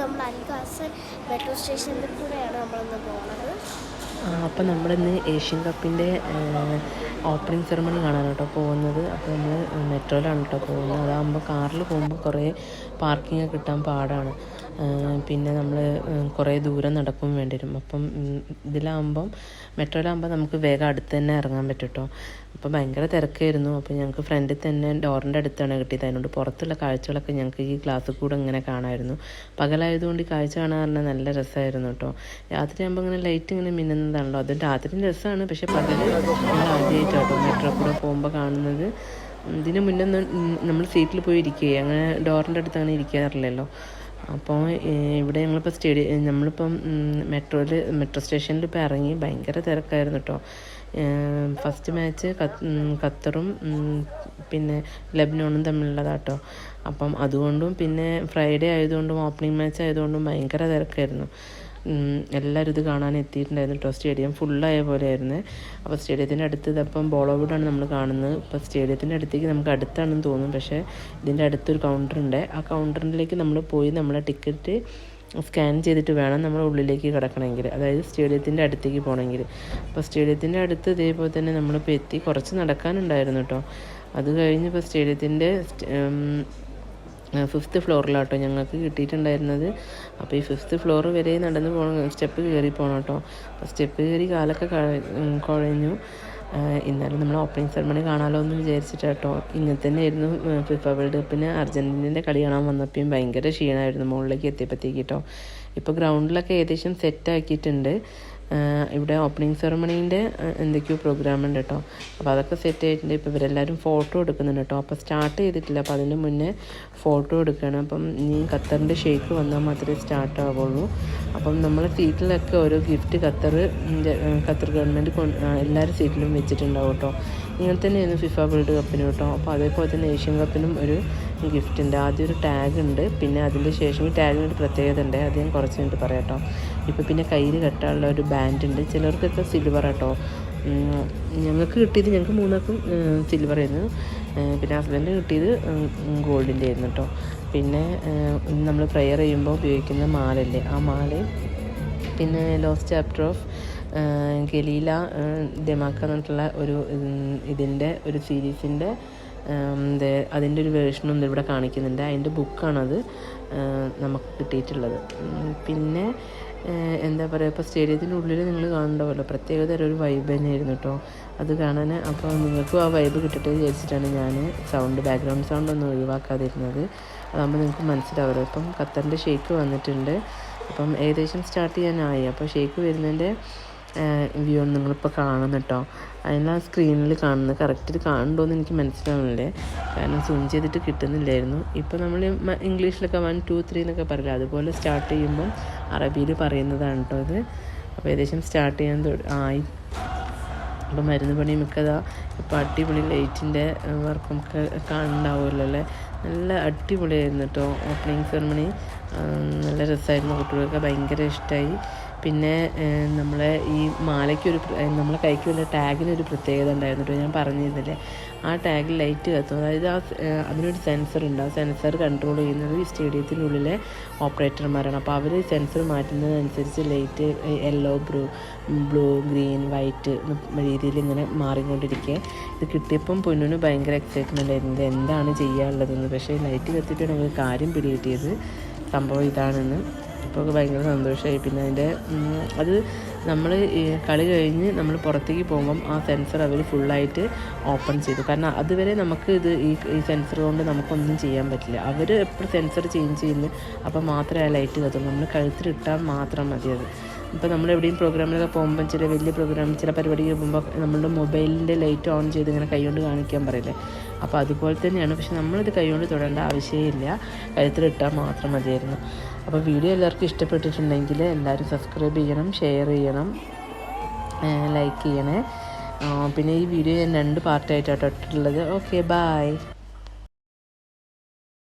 നമ്മൾ അൽകാസ് മെട്രോ സ്റ്റേഷനിൽ കൂടെയാണ് നമ്മളിന്ന് പോകുന്നത് അപ്പം നമ്മളിന്ന് ഏഷ്യൻ കപ്പിന്റെ ഓപ്പണിംഗ് സെറമണി കാണാൻ കേട്ടോ പോകുന്നത്. അപ്പോൾ നമ്മൾ മെട്രോയിലാണ് കേട്ടോ പോകുന്നത്. അതാകുമ്പോൾ കാറിൽ പോകുമ്പോൾ കുറേ പാർക്കിംഗ് കിട്ടാൻ പാടാണ്. പിന്നെ നമ്മൾ കുറേ ദൂരം നടക്കും വേണ്ടി വരും അപ്പം ഇതിലാകുമ്പം മെട്രോയിലാകുമ്പോൾ നമുക്ക് വേഗം അടുത്ത് തന്നെ ഇറങ്ങാൻ പറ്റും കേട്ടോ അപ്പോൾ ഭയങ്കര തിരക്കായിരുന്നു. അപ്പോൾ ഞങ്ങൾക്ക് ഫ്രണ്ടിൽ തന്നെ ഡോറിന്റെ അടുത്താണ് കിട്ടിയത്. അതിനോട് പുറത്തുള്ള കാഴ്ചകളൊക്കെ ഞങ്ങൾക്ക് ഈ ക്ലാസ്സിൽ കൂടെ ഇങ്ങനെ കാണാമായിരുന്നു പകലായതുകൊണ്ട് ഈ കാഴ്ച കാണാൻ പറഞ്ഞാൽ നല്ല രസമായിരുന്നു കേട്ടോ. രാത്രി ആകുമ്പോൾ ഇങ്ങനെ ലൈറ്റ് ഇങ്ങനെ മിന്നുന്നതാണല്ലോ. അത് രാത്രി രസമാണ് പക്ഷേ പകൽ ആദ്യമായിട്ടോ മെട്രോ കൂടെ പോകുമ്പോൾ കാണുന്നത്. ഇതിന് മുന്നേ നമ്മൾ സീറ്റിൽ പോയി ഇരിക്കുകയെ അങ്ങനെ ഡോറിന്റെ അടുത്താണ് ഇരിക്കാറില്ലല്ലോ. അപ്പോൾ ഇവിടെ ഞങ്ങളിപ്പോൾ സ്റ്റേഡിയം നമ്മളിപ്പം മെട്രോയിൽ മെട്രോ സ്റ്റേഷനിൽ ഇപ്പോൾ ഇറങ്ങി ഭയങ്കര തിരക്കായിരുന്നു കേട്ടോ ഫസ്റ്റ് മാച്ച് ഖത്തറും പിന്നെ ലബ്നോണും തമ്മിലുള്ളതാട്ടോ. അപ്പം അതുകൊണ്ടും പിന്നെ ഫ്രൈഡേ ആയതുകൊണ്ടും ഓപ്പണിംഗ് മാച്ച് ആയതുകൊണ്ടും ഭയങ്കര തിരക്കായിരുന്നു. എല്ലാവരും ഇത് കാണാൻ എത്തിയിട്ടുണ്ടായിരുന്നു. കേട്ടോ സ്റ്റേഡിയം ഫുള്ളായ പോലെയായിരുന്നു. അപ്പോൾ സ്റ്റേഡിയത്തിന്റെ അടുത്ത് ഇതപ്പം ബോളോവുഡാണ് നമ്മൾ കാണുന്നത്. ഇപ്പോൾ സ്റ്റേഡിയത്തിന്റെ അടുത്തേക്ക് നമുക്ക് അടുത്താണെന്ന് തോന്നും. പക്ഷേ ഇതിന്റെ അടുത്തൊരു കൗണ്ടറുണ്ട്. ആ കൗണ്ടറിലേക്ക് നമ്മൾ പോയി നമ്മളെ ടിക്കറ്റ് സ്കാൻ ചെയ്തിട്ട് വേണം നമ്മൾ ഉള്ളിലേക്ക് കിടക്കണമെങ്കിൽ അതായത് സ്റ്റേഡിയത്തിന്റെ അടുത്തേക്ക് പോകണമെങ്കിൽ അപ്പോൾ സ്റ്റേഡിയത്തിന്റെ അടുത്ത് ഇതേപോലെ തന്നെ നമ്മളിപ്പോൾ എത്തി. കുറച്ച് നടക്കാനുണ്ടായിരുന്നു കേട്ടോ അത് കഴിഞ്ഞ് ഇപ്പോൾ സ്റ്റേഡിയത്തിന്റെ ഫിഫ്ത്ത് ഫ്ലോറിലാട്ടോ ഞങ്ങൾക്ക് കിട്ടിയിട്ടുണ്ടായിരുന്നത്. അപ്പോൾ ഈ ഫിഫ്ത്ത് ഫ്ലോർ വരെ നടന്ന് പോകണം സ്റ്റെപ്പ് കയറി പോകണം കേട്ടോ അപ്പോൾ സ്റ്റെപ്പ് കയറി കാലൊക്കെ കുഴഞ്ഞു. എന്നാലും നമ്മൾ ഓപ്പണിംഗ് സെറമണി കാണാമല്ലോ എന്ന് വിചാരിച്ചിട്ട് കേട്ടോ ഇങ്ങനെ തന്നെയായിരുന്നു ഫിഫ വേൾഡ് കപ്പിന് അർജന്റീനന്റെ കളി കാണാൻ വന്നപ്പോഴും ഭയങ്കര ക്ഷീണമായിരുന്നു മുകളിലേക്ക് എത്തിയപ്പോഴത്തേക്ക് കേട്ടോ ഇപ്പോൾ ഗ്രൗണ്ടിലൊക്കെ ഏകദേശം സെറ്റ് ആക്കിയിട്ടുണ്ട്. ഇവിടെ ഓപ്പണിംഗ് സെറമണീന്റെ എന്തൊക്കെയോ പ്രോഗ്രാം ഉണ്ട് കേട്ടോ അപ്പോൾ അതൊക്കെ സെറ്റ് ആയിട്ടുണ്ട് ഇപ്പോൾ ഇവരെല്ലാവരും ഫോട്ടോ എടുക്കുന്നുണ്ട് കേട്ടോ അപ്പോൾ സ്റ്റാർട്ട് ചെയ്തിട്ടില്ല. അപ്പോൾ അതിന് മുന്നേ ഫോട്ടോ എടുക്കുകയാണ് അപ്പം ഇനി ഖത്തറിന്റെ ഷേക്ക് വന്നാൽ മാത്രമേ സ്റ്റാർട്ട് ആവുള്ളൂ. അപ്പം നമ്മൾ സീറ്റിലൊക്കെ ഓരോ ഗിഫ്റ്റ് ഖത്തർ ഖത്തർ ഗവൺമെന്റ് എല്ലാവരും സീറ്റിലും വെച്ചിട്ടുണ്ടാവും കേട്ടോ ഇങ്ങനെ തന്നെയായിരുന്നു ഫിഫ വേൾഡ് കപ്പിന് കേട്ടോ അപ്പോൾ അതേപോലെ തന്നെ ഏഷ്യൻ കപ്പിനും ഒരു ഗിഫ്റ്റ് ഉണ്ട്. ആദ്യം ഒരു ടാഗ് ഉണ്ട്. പിന്നെ അതിന്റെ ശേഷം ഈ ടാഗിനൊരു പ്രത്യേകത ഉണ്ട്. അത് ഞാൻ കുറച്ച് കഴിഞ്ഞിട്ട് പറയാം കേട്ടോ ഇപ്പോൾ പിന്നെ കയ്യിൽ കെട്ടാനുള്ള ഒരു ബാൻഡ് ഉണ്ട്. ചിലർക്കൊക്കെ സിൽവർ കേട്ടോ ഞങ്ങൾക്ക് കിട്ടിയത് ഞങ്ങൾക്ക് മൂന്നാൾക്കും സിൽവർ ആയിരുന്നു. പിന്നെ ഹസ്ബൻഡ് കിട്ടിയത് ഗോൾഡിന്റെ ആയിരുന്നു കേട്ടോ പിന്നെ നമ്മൾ പ്രെയർ ചെയ്യുമ്പോൾ ഉപയോഗിക്കുന്ന മാലല്ലേ? ആ മാലയും പിന്നെ ലോസ്റ്റ് ചാപ്റ്റർ ഓഫ് ഗലീല ദമാക്ക എന്നിട്ടുള്ള ഒരു ഇതിന്റെ ഒരു സീരീസിന്റെ അതിന്റെ ഒരു വേർഷനും ഇവിടെ കാണിക്കുന്നുണ്ട്. അതിന്റെ ബുക്കാണത് നമുക്ക് കിട്ടിയിട്ടുള്ളത്. പിന്നെ എന്താ പറയുക ഇപ്പോൾ സ്റ്റേഡിയത്തിന്റെ ഉള്ളിൽ നിങ്ങൾ കാണണ്ടാവല്ലോ പ്രത്യേകതരം ഒരു വൈബ് തന്നെയായിരുന്നു കേട്ടോ അത് കാണാൻ അപ്പോൾ നിങ്ങൾക്കും ആ വൈബ് കിട്ടട്ടെ വിചാരിച്ചിട്ടാണ് ഞാൻ സൗണ്ട് ബാക്ക്ഗ്രൗണ്ട് സൗണ്ട് ഒന്നും ഒഴിവാക്കാതിരുന്നത്. അതാകുമ്പോൾ നിങ്ങൾക്ക് മനസ്സിലാവുമല്ലോ ഇപ്പം ഖത്തറിന്റെ ഷേക്ക് വന്നിട്ടുണ്ട്. അപ്പം ഏകദേശം സ്റ്റാർട്ട് ചെയ്യാനായി. അപ്പോൾ ഷേക്ക് വരുന്നതിന്റെ വ്യൂ ആണ് നിങ്ങളിപ്പോൾ കാണുന്നത് കേട്ടോ അതിനാ സ്ക്രീനിൽ കാണുന്നത്. കറക്റ്റ് കാണുന്നുണ്ടോ കാണുന്നുണ്ടോയെന്ന് എനിക്ക് മനസ്സിലാവുന്നില്ലേ. കാരണം സൂം ചെയ്തിട്ട് കിട്ടുന്നില്ലായിരുന്നു. ഇപ്പോൾ നമ്മൾ ഇംഗ്ലീഷിലൊക്കെ വൺ ടു ത്രീ എന്നൊക്കെ പറയില്ല? അതുപോലെ സ്റ്റാർട്ട് ചെയ്യുമ്പോൾ അറബിയിൽ പറയുന്നതാണ് കേട്ടോ ഇത്. അപ്പോൾ ഏകദേശം സ്റ്റാർട്ട് ചെയ്യാൻ ആയി. അപ്പോൾ മരുന്ന് പണി മിക്കതാ ഇപ്പോൾ അടിപൊളി ലൈറ്റിന്റെ വർക്കും ഒക്കെ കാണുന്നുണ്ടാവുമല്ലോ അല്ലേ? നല്ല അടിപൊളിയായിരുന്നു കേട്ടോ ഓപ്പണിങ് സെറമണി നല്ല രസമായിരുന്നു കുട്ടികൾക്ക് ഭയങ്കര ഇഷ്ടമായി പിന്നെ നമ്മളെ ഈ മാലയ്ക്കൊരു നമ്മളെ കൈക്ക് കൈക്കുള്ള ടാഗിനൊരു പ്രത്യേകത ഉണ്ടായിരുന്നു കേട്ടോ ഞാൻ പറഞ്ഞിരുന്നില്ലേ. ആ ടാഗിൽ ലൈറ്റ് കത്തും. അതായത് ആ അതിനൊരു സെൻസർ ഉണ്ട്. ആ സെൻസർ കൺട്രോൾ ചെയ്യുന്നത് ഈ സ്റ്റേഡിയത്തിനുള്ളിലെ ഓപ്പറേറ്റർമാരാണ്. അപ്പോൾ അവർ sensor മാറ്റുന്നതനുസരിച്ച് light yellow blue blue green white രീതിയിൽ ഇങ്ങനെ മാറിക്കൊണ്ടിരിക്കുക ഇത് കിട്ടിയപ്പം പൊന്നിന് ഭയങ്കര എക്സൈറ്റ്മെന്റ് ആയിരുന്നു. ഇത് എന്താണ് ചെയ്യാനുള്ളതെന്ന്. പക്ഷേ ലൈറ്റ് കത്തിയിട്ടാണ് ഞങ്ങൾക്ക് കാര്യം പിടികിട്ടിയത് സംഭവം ഇതാണെന്ന് അപ്പോൾ ഭയങ്കര സന്തോഷമായി പിന്നെ അതിന്റെ അത് നമ്മൾ കളി കഴിഞ്ഞ് നമ്മൾ പുറത്തേക്ക് പോകുമ്പം ആ സെൻസർ അവർ ഫുള്ളായിട്ട് ഓപ്പൺ ചെയ്തു. കാരണം അതുവരെ നമുക്ക് ഇത് ഈ ഈ സെൻസർ കൊണ്ട് നമുക്കൊന്നും ചെയ്യാൻ പറ്റില്ല. അവർ എപ്പോഴും സെൻസർ ചേഞ്ച് ചെയ്യുന്നു. അപ്പം മാത്രമേ ആ ലൈറ്റ് കത്തുള്ളൂ. നമ്മൾ കഴുത്തിലിട്ടാൽ മാത്രം മതി അത് ഇപ്പോൾ നമ്മൾ എവിടെയും പ്രോഗ്രാമിലൊക്കെ പോകുമ്പോൾ ചില വലിയ പ്രോഗ്രാം ചില പരിപാടികൾ പോകുമ്പോൾ നമ്മളുടെ മൊബൈലിന്റെ ലൈറ്റ് ഓൺ ചെയ്ത് ഇങ്ങനെ കൈകൊണ്ട് കാണിക്കാൻ പറയില്ലേ? അപ്പോൾ അതുപോലെ തന്നെയാണ്. പക്ഷെ നമ്മളിത് കൈകൊണ്ട് തൊടേണ്ട ആവശ്യമില്ല. കഴുത്തിലിട്ടാൽ മാത്രം മതിയായിരുന്നു. അപ്പോൾ വീഡിയോ എല്ലാവർക്കും ഇഷ്ടപ്പെട്ടിട്ടുണ്ടെങ്കിൽ എല്ലാവരും സബ്സ്ക്രൈബ് ചെയ്യണം ഷെയർ ചെയ്യണം ലൈക്ക് ചെയ്യണേ. പിന്നെ ഈ വീഡിയോ ഞാൻ രണ്ട് പാർട്ടായിട്ടാണ് ഇട്ടിട്ടുള്ളത്. Okay bye